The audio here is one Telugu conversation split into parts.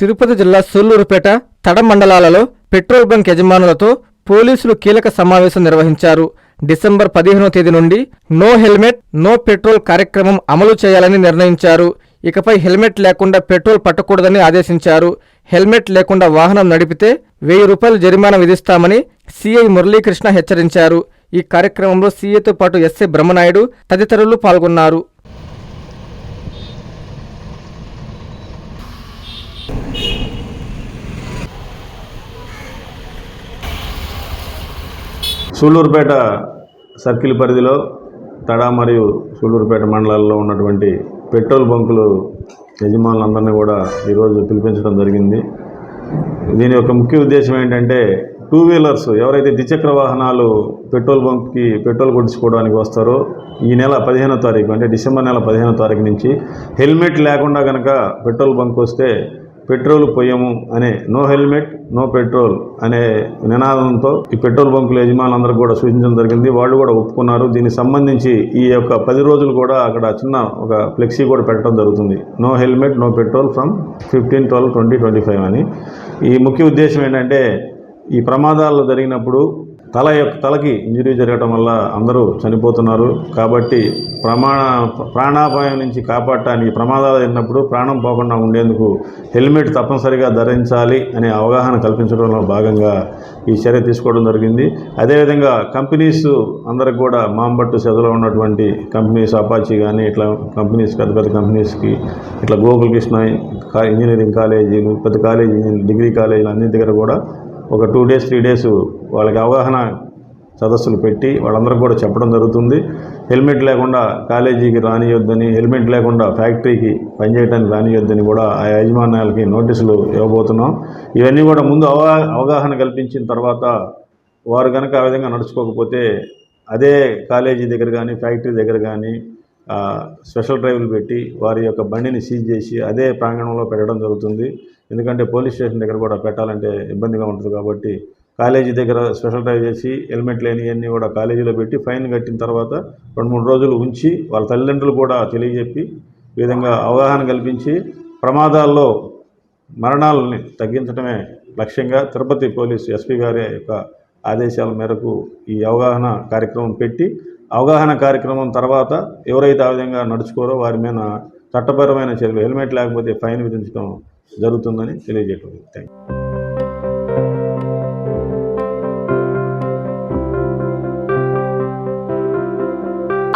తిరుపతి జిల్లా సూళ్ళూరుపేట తడ మండలాలలో పెట్రోల్ బంక్ యజమానులతో పోలీసులు కీలక సమావేశం నిర్వహించారు. డిసెంబర్ పదిహేనో తేదీ నుండి నో హెల్మెట్ నో పెట్రోల్ కార్యక్రమం అమలు చేయాలని నిర్ణయించారు. ఇకపై హెల్మెట్ లేకుండా పెట్రోల్ పట్టకూడదని ఆదేశించారు. హెల్మెట్ లేకుండా వాహనం నడిపితే వెయ్యి రూపాయలు జరిమానా విధిస్తామని సిఐ మురళీకృష్ణ హెచ్చరించారు. ఈ కార్యక్రమంలో సీఏతో పాటు ఎస్ఏ బ్రహ్మనాయుడు తదితరులు పాల్గొన్నారు. సూళ్ళూరుపేట సర్కిల్ పరిధిలో తడ మరియు సూళ్ళూరుపేట మండలాల్లో ఉన్నటువంటి పెట్రోల్ బంకులు యజమానులందరినీ కూడా ఈరోజు పిలిపించడం జరిగింది. దీని యొక్క ముఖ్య ఉద్దేశం ఏంటంటే టూ వీలర్స్ ఎవరైతే ద్విచక్ర వాహనాలు పెట్రోల్ బంక్కి పెట్రోల్ కొట్టించుకోవడానికి వస్తారో ఈ నెల పదిహేనో తారీఖు అంటే డిసెంబర్ నెల పదిహేనో తారీఖు నుంచి హెల్మెట్ లేకుండా కనుక పెట్రోల్ బంక్ వస్తే పెట్రోల్ పొయ్యము అనే నో హెల్మెట్ నో పెట్రోల్ అనే నినాదంతో ఈ పెట్రోల్ బంకుల యజమానులందరూ కూడా సూచించడం జరిగింది. వాళ్ళు కూడా ఒప్పుకున్నారు. దీనికి సంబంధించి ఈ యొక్క పది రోజులు కూడా అక్కడ చిన్న ఒక ఫ్లెక్సీ కూడా పెట్టడం జరుగుతుంది. No helmet no petrol from fifteen twelve twenty twenty five అని. ఈ ముఖ్య ఉద్దేశం ఏంటంటే ఈ ప్రమాదాలు జరిగినప్పుడు తల యొక్క తలకి ఇంజరీ జరగటం వల్ల అందరూ చనిపోతున్నారు. కాబట్టి ప్రమాణ ప్రాణాపాయం నుంచి కాపాడటానికి ప్రమాదాలు జరిగినప్పుడు ప్రాణం పోకుండా ఉండేందుకు హెల్మెట్ తప్పనిసరిగా ధరించాలి అనే అవగాహన కల్పించడంలో భాగంగా ఈ చర్య తీసుకోవడం జరిగింది. అదేవిధంగా కంపెనీస్ అందరికి కూడా మాంబట్టు సెదలో ఉన్నటువంటి కంపెనీస్ అపాచీ కానీ ఇట్లా కంపెనీస్ పెద్ద పెద్ద కంపెనీస్కి ఇట్లా గోకుల్ కృష్ణ ఇంజనీరింగ్ కాలేజీలు పెద్ద కాలేజీ డిగ్రీ కాలేజీలు అన్ని దగ్గర కూడా ఒక టూ డేస్ త్రీ డేస్ వాళ్ళకి అవగాహన సదస్సులు పెట్టి వాళ్ళందరికీ కూడా చెప్పడం జరుగుతుంది. హెల్మెట్ లేకుండా కాలేజీకి రానియొద్దని హెల్మెట్ లేకుండా ఫ్యాక్టరీకి పనిచేయడానికి రానియొద్దని కూడా ఆ యాజమాన్యాలకి నోటీసులు ఇవ్వబోతున్నాం. ఇవన్నీ కూడా ముందు అవగాహన కల్పించిన తర్వాత వారు కనుక ఆ విధంగా నడుచుకోకపోతే అదే కాలేజీ దగ్గర కానీ ఫ్యాక్టరీ దగ్గర కానీ స్పెషల్ డ్రైవ్లు పెట్టి వారి యొక్క బండిని సీజ్ చేసి అదే ప్రాంగణంలో పెట్టడం జరుగుతుంది. ఎందుకంటే పోలీస్ స్టేషన్ దగ్గర కూడా పెట్టాలంటే ఇబ్బందిగా ఉంటుంది కాబట్టి కాలేజీ దగ్గర స్పెషల్ డ్రైవ్ చేసి హెల్మెట్ లేనివన్నీ కూడా కాలేజీలో పెట్టి ఫైన్ కట్టిన తర్వాత రెండు మూడు రోజులు ఉంచి వాళ్ళ తల్లిదండ్రులు కూడా తెలియజెప్పి విధంగా అవగాహన కల్పించి ప్రమాదాల్లో మరణాలని తగ్గించడమే లక్ష్యంగా తిరుపతి పోలీస్ ఎస్పీ గారి యొక్క ఆదేశాల మేరకు ఈ అవగాహన కార్యక్రమం పెట్టి అవగాహన కార్యక్రమం తర్వాత ఎవరైతే ఆ విధంగా నడుచుకోరో వారి మీద చట్టపరమైన చర్యలు హెల్మెట్ లేకపోతే ఫైన్ విధించడం జరుగుతుందని తెలియజేయటం. Thank you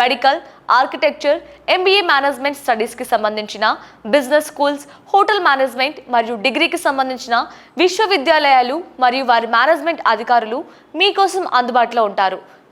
medical architecture MBA management స్టడీస్కి సంబంధించిన బిజినెస్ స్కూల్స్ హోటల్ మేనేజ్మెంట్ మరియు డిగ్రీకి సంబంధించిన విశ్వవిద్యాలయాలు మరియు వారి మేనేజ్మెంట్ అధికారులు మీకోసం అందుబాటులో ఉంటారు.